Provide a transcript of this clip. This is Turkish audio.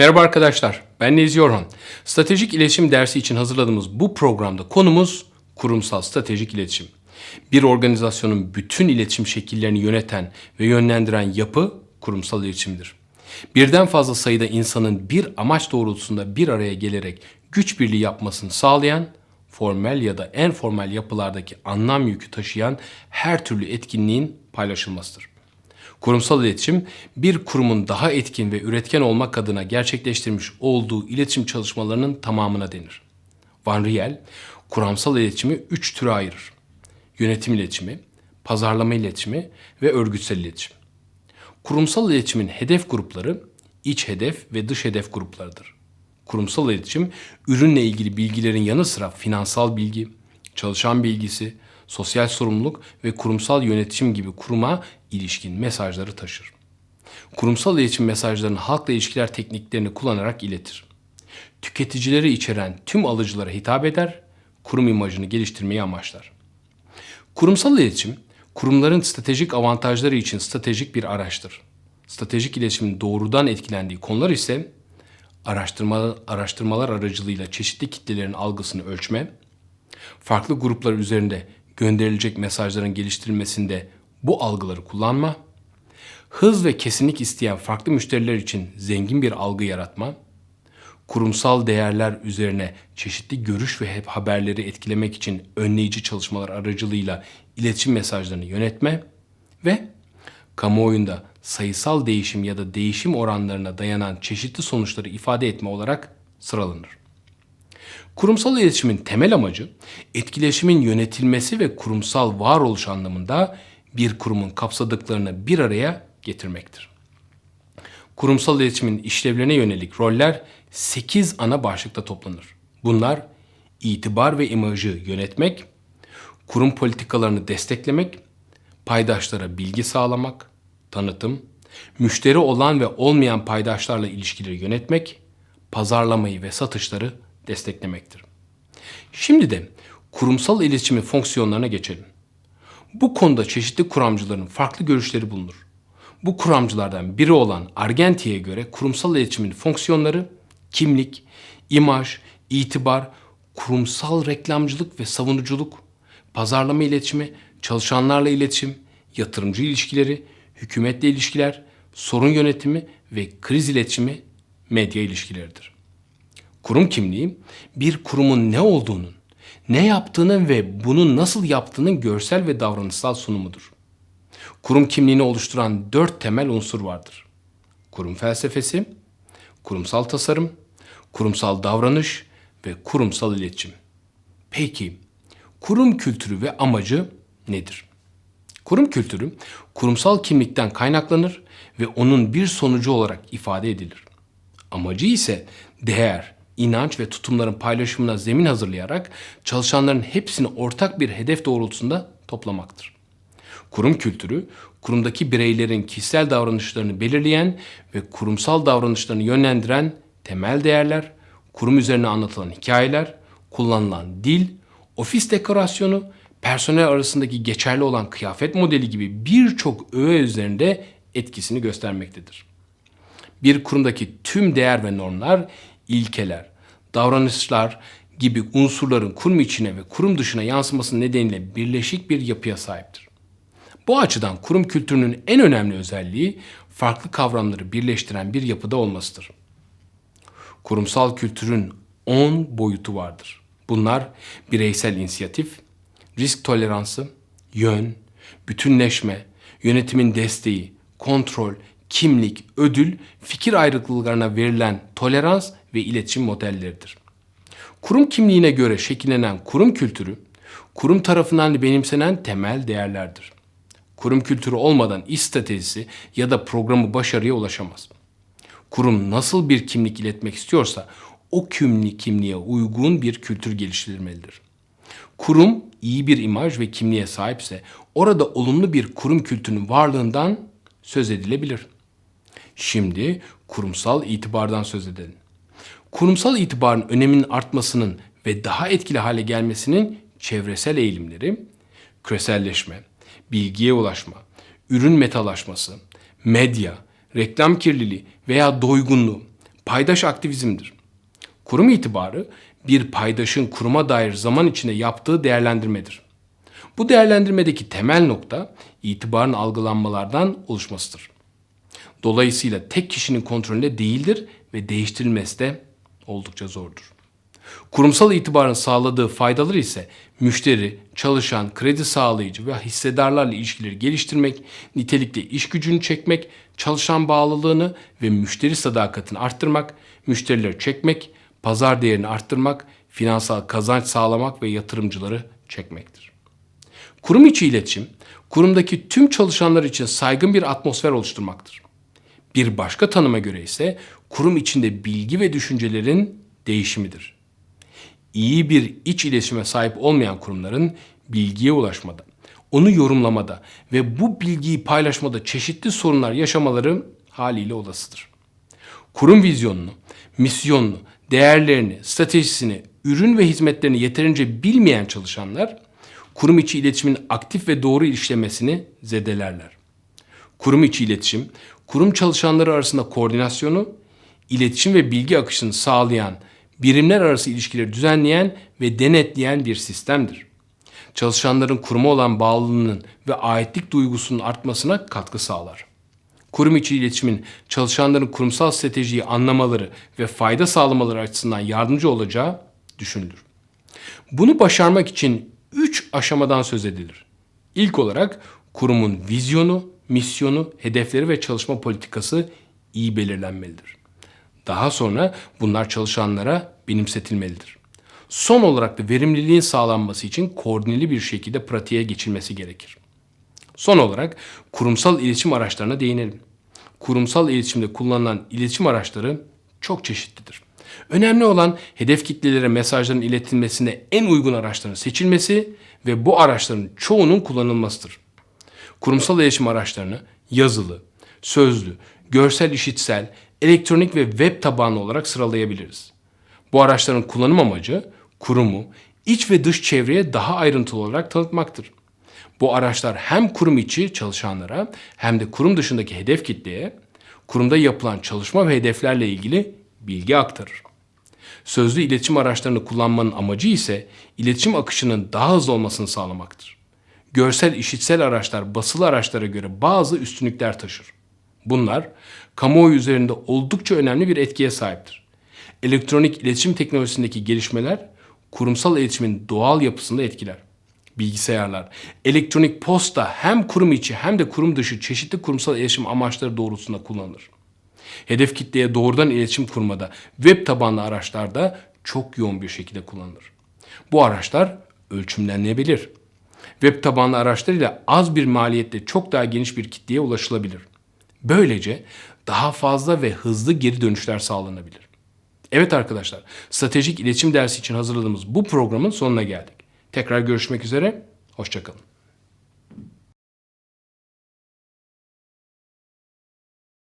Merhaba arkadaşlar, ben Nezi Orhan. Stratejik iletişim dersi için hazırladığımız bu programda konumuz kurumsal stratejik iletişim. Bir organizasyonun bütün iletişim şekillerini yöneten ve yönlendiren yapı kurumsal iletişimdir. Birden fazla sayıda insanın bir amaç doğrultusunda bir araya gelerek güç birliği yapmasını sağlayan, formel ya da en formel yapılardaki anlam yükü taşıyan her türlü etkinliğin paylaşılmasıdır. Kurumsal iletişim bir kurumun daha etkin ve üretken olmak adına gerçekleştirmiş olduğu iletişim çalışmalarının tamamına denir. Van Riel, kuramsal iletişimi üç türe ayırır. Yönetim iletişimi, pazarlama iletişimi ve örgütsel iletişim. Kurumsal iletişimin hedef grupları iç hedef ve dış hedef gruplarıdır. Kurumsal iletişim, ürünle ilgili bilgilerin yanı sıra finansal bilgi, çalışan bilgisi, sosyal sorumluluk ve kurumsal yönetişim gibi kuruma ilişkin mesajları taşır. Kurumsal iletişim mesajlarını halkla ilişkiler tekniklerini kullanarak iletir. Tüketicileri içeren tüm alıcılara hitap eder, kurum imajını geliştirmeyi amaçlar. Kurumsal iletişim, kurumların stratejik avantajları için stratejik bir araçtır. Stratejik iletişimin doğrudan etkilendiği konular ise araştırma, araştırmalar aracılığıyla çeşitli kitlelerin algısını ölçme, farklı gruplar üzerinde gönderilecek mesajların geliştirilmesinde bu algıları kullanma, hız ve kesinlik isteyen farklı müşteriler için zengin bir algı yaratma, kurumsal değerler üzerine çeşitli görüş ve haberleri etkilemek için önleyici çalışmalar aracılığıyla iletişim mesajlarını yönetme ve kamuoyunda sayısal değişim ya da değişim oranlarına dayanan çeşitli sonuçları ifade etme olarak sıralanır. Kurumsal iletişimin temel amacı etkileşimin yönetilmesi ve kurumsal varoluş anlamında bir kurumun kapsadıklarını bir araya getirmektir. Kurumsal iletişimin işlevlerine yönelik roller 8 ana başlıkta toplanır. Bunlar itibar ve imajı yönetmek, kurum politikalarını desteklemek, paydaşlara bilgi sağlamak, tanıtım, müşteri olan ve olmayan paydaşlarla ilişkileri yönetmek, pazarlamayı ve satışları desteklemektir. Şimdi de kurumsal iletişimin fonksiyonlarına geçelim. Bu konuda çeşitli kuramcıların farklı görüşleri bulunur. Bu kuramcılardan biri olan Argenti'ye göre kurumsal iletişimin fonksiyonları kimlik, imaj, itibar, kurumsal reklamcılık ve savunuculuk, pazarlama iletişimi, çalışanlarla iletişim, yatırımcı ilişkileri, hükümetle ilişkiler, sorun yönetimi ve kriz iletişimi, medya ilişkileridir. Kurum kimliği bir kurumun ne olduğunun, ne yaptığının ve bunu nasıl yaptığının görsel ve davranışsal sunumudur. Kurum kimliğini oluşturan dört temel unsur vardır. Kurum felsefesi, kurumsal tasarım, kurumsal davranış ve kurumsal iletişim. Peki, kurum kültürü ve amacı nedir? Kurum kültürü kurumsal kimlikten kaynaklanır ve onun bir sonucu olarak ifade edilir. Amacı ise değer, inanç ve tutumların paylaşımına zemin hazırlayarak çalışanların hepsini ortak bir hedef doğrultusunda toplamaktır. Kurum kültürü, kurumdaki bireylerin kişisel davranışlarını belirleyen ve kurumsal davranışlarını yönlendiren temel değerler, kurum üzerine anlatılan hikayeler, kullanılan dil, ofis dekorasyonu, personel arasındaki geçerli olan kıyafet modeli gibi birçok öğe üzerinde etkisini göstermektedir. Bir kurumdaki tüm değer ve normlar, ilkeler, davranışlar gibi unsurların kurum içine ve kurum dışına yansıması nedeniyle birleşik bir yapıya sahiptir. Bu açıdan kurum kültürünün en önemli özelliği farklı kavramları birleştiren bir yapıda olmasıdır. Kurumsal kültürün 10 boyutu vardır. Bunlar bireysel inisiyatif, risk toleransı, yön, bütünleşme, yönetimin desteği, kontrol, kimlik, ödül, fikir ayrılıklarına verilen tolerans ve iletişim modelleridir. Kurum kimliğine göre şekillenen kurum kültürü, kurum tarafından benimsenen temel değerlerdir. Kurum kültürü olmadan iş stratejisi ya da programı başarıya ulaşamaz. Kurum nasıl bir kimlik iletmek istiyorsa o kimlik kimliğe uygun bir kültür geliştirmelidir. Kurum iyi bir imaj ve kimliğe sahipse orada olumlu bir kurum kültürünün varlığından söz edilebilir. Şimdi kurumsal itibardan söz edelim. Kurumsal itibarın öneminin artmasının ve daha etkili hale gelmesinin çevresel eğilimleri, küreselleşme, bilgiye ulaşma, ürün metalaşması, medya, reklam kirliliği veya doygunluğu, paydaş aktivizmdir. Kurum itibarı bir paydaşın kuruma dair zaman içinde yaptığı değerlendirmedir. Bu değerlendirmedeki temel nokta itibarın algılanmalardan oluşmasıdır. Dolayısıyla tek kişinin kontrolünde değildir ve değiştirilmesi de oldukça zordur. Kurumsal itibarın sağladığı faydaları ise müşteri, çalışan, kredi sağlayıcı ve hissedarlarla ilişkileri geliştirmek, nitelikli iş gücünü çekmek, çalışan bağlılığını ve müşteri sadakatini arttırmak, müşterileri çekmek, pazar değerini arttırmak, finansal kazanç sağlamak ve yatırımcıları çekmektir. Kurum içi iletişim, kurumdaki tüm çalışanlar için saygın bir atmosfer oluşturmaktır. Bir başka tanıma göre ise kurum içinde bilgi ve düşüncelerin değişimidir. İyi bir iç iletişime sahip olmayan kurumların bilgiye ulaşmada, onu yorumlamada ve bu bilgiyi paylaşmada çeşitli sorunlar yaşamaları haliyle olasıdır. Kurum vizyonunu, misyonunu, değerlerini, stratejisini, ürün ve hizmetlerini yeterince bilmeyen çalışanlar kurum içi iletişimin aktif ve doğru işlemesini zedelerler. Kurum içi iletişim, kurum çalışanları arasında koordinasyonu, iletişim ve bilgi akışını sağlayan, birimler arası ilişkileri düzenleyen ve denetleyen bir sistemdir. Çalışanların kuruma olan bağlılığının ve aitlik duygusunun artmasına katkı sağlar. Kurum içi iletişimin çalışanların kurumsal stratejiyi anlamaları ve fayda sağlamaları açısından yardımcı olacağı düşünülür. Bunu başarmak için 3 aşamadan söz edilir. İlk olarak kurumun vizyonu, misyonu, hedefleri ve çalışma politikası iyi belirlenmelidir. Daha sonra bunlar çalışanlara benimsetilmelidir. Son olarak da verimliliğin sağlanması için koordineli bir şekilde pratiğe geçilmesi gerekir. Son olarak kurumsal iletişim araçlarına değinelim. Kurumsal iletişimde kullanılan iletişim araçları çok çeşitlidir. Önemli olan hedef kitlelere mesajların iletilmesinde en uygun araçların seçilmesi ve bu araçların çoğunun kullanılmasıdır. Kurumsal iletişim araçlarını yazılı, sözlü, görsel işitsel, elektronik ve web tabanlı olarak sıralayabiliriz. Bu araçların kullanım amacı kurumu iç ve dış çevreye daha ayrıntılı olarak tanıtmaktır. Bu araçlar hem kurum içi çalışanlara hem de kurum dışındaki hedef kitleye kurumda yapılan çalışma ve hedeflerle ilgili bilgi aktarır. Sözlü iletişim araçlarını kullanmanın amacı ise iletişim akışının daha hızlı olmasını sağlamaktır. Görsel işitsel araçlar basılı araçlara göre bazı üstünlükler taşır. Bunlar kamuoyu üzerinde oldukça önemli bir etkiye sahiptir. Elektronik iletişim teknolojisindeki gelişmeler kurumsal iletişimin doğal yapısında etkiler. Bilgisayarlar, elektronik posta hem kurum içi hem de kurum dışı çeşitli kurumsal iletişim amaçları doğrultusunda kullanılır. Hedef kitleye doğrudan iletişim kurmada web tabanlı araçlarda çok yoğun bir şekilde kullanılır. Bu araçlar ölçümlenebilir. Web tabanlı araçlarıyla az bir maliyetle çok daha geniş bir kitleye ulaşılabilir. Böylece daha fazla ve hızlı geri dönüşler sağlanabilir. Evet arkadaşlar, stratejik iletişim dersi için hazırladığımız bu programın sonuna geldik. Tekrar görüşmek üzere, hoşçakalın.